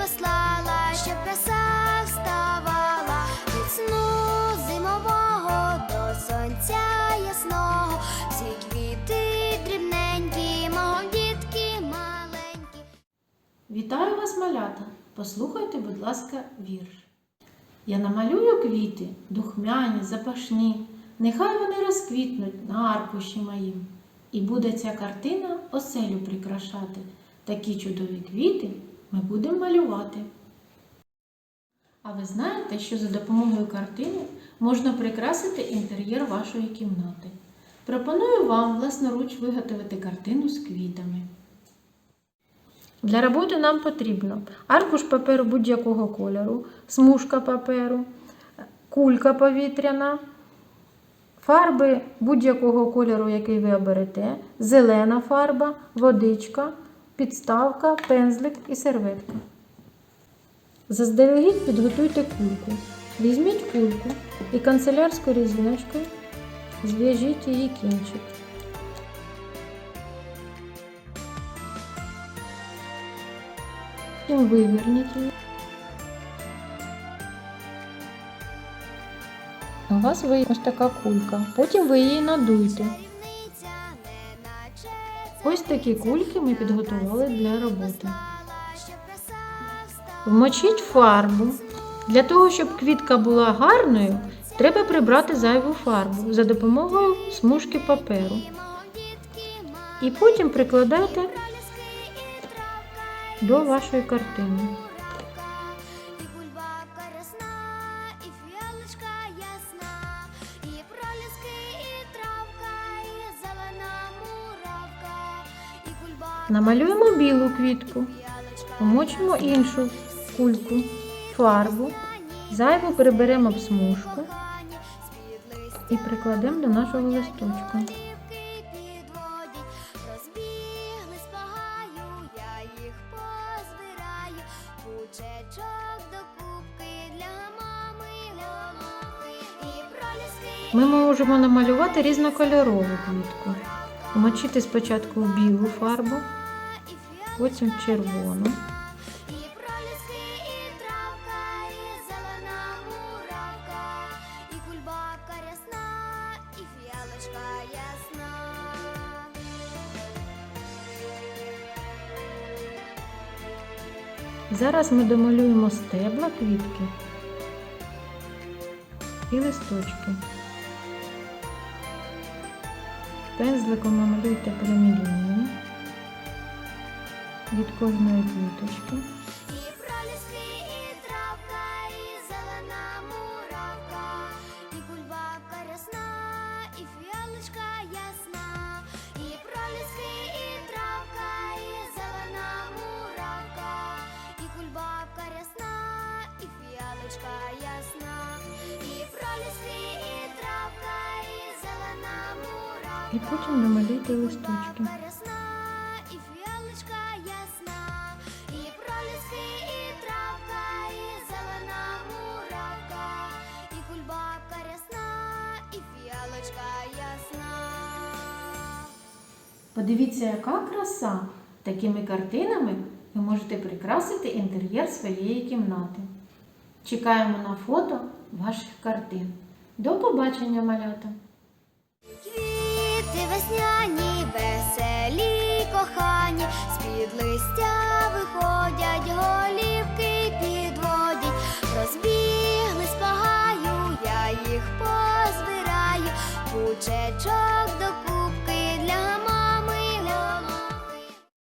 послала, щоб краса вставала від сну зимового до сонця ясного. Всі квіти дрібненькі, мов дітки маленькі. Вітаю вас, малята! Послухайте, будь ласка, вірш. Я намалюю квіти, духмяні, запашні, нехай вони розквітнуть на аркуші моїм. І буде ця картина оселю прикрашати. Такі чудові квіти ми будемо малювати. А ви знаєте, що за допомогою картини можна прикрасити інтер'єр вашої кімнати. Пропоную вам власноруч виготовити картину з квітами. Для роботи нам потрібно аркуш паперу будь-якого кольору, смужка паперу, кулька повітряна, фарби будь-якого кольору, який ви оберете, зелена фарба, водичка, підставка, пензлик і серветка. Заздалегідь підготуйте кульку. Візьміть кульку і канцелярською різиночкою зв'яжіть її кінчик. Потім виверніть її. У вас вийде ось така кулька. Потім ви її надуйте. Ось такі кульки ми підготували для роботи. Вмочіть фарбу. Для того, щоб квітка була гарною, треба прибрати зайву фарбу за допомогою смужки паперу. І потім прикладайте до вашої картини. Намалюємо білу квітку. Помочимо іншу кульку, фарбу. Зайву приберемо в смужку і прикладемо до нашого листочка. Ми можемо намалювати різнокольорову квітку. Вмочити спочатку в білу фарбу, потім червону. Зараз ми домалюємо стебла квітки і листочки. Пензликом намалюйте прямі лінії від кожної квіточки. І проліски, і травка, Подивіться, яка краса! Такими картинами ви можете прикрасити інтер'єр своєї кімнати. Чекаємо на фото ваших картин. До побачення, малята! Квіти весняні, веселі,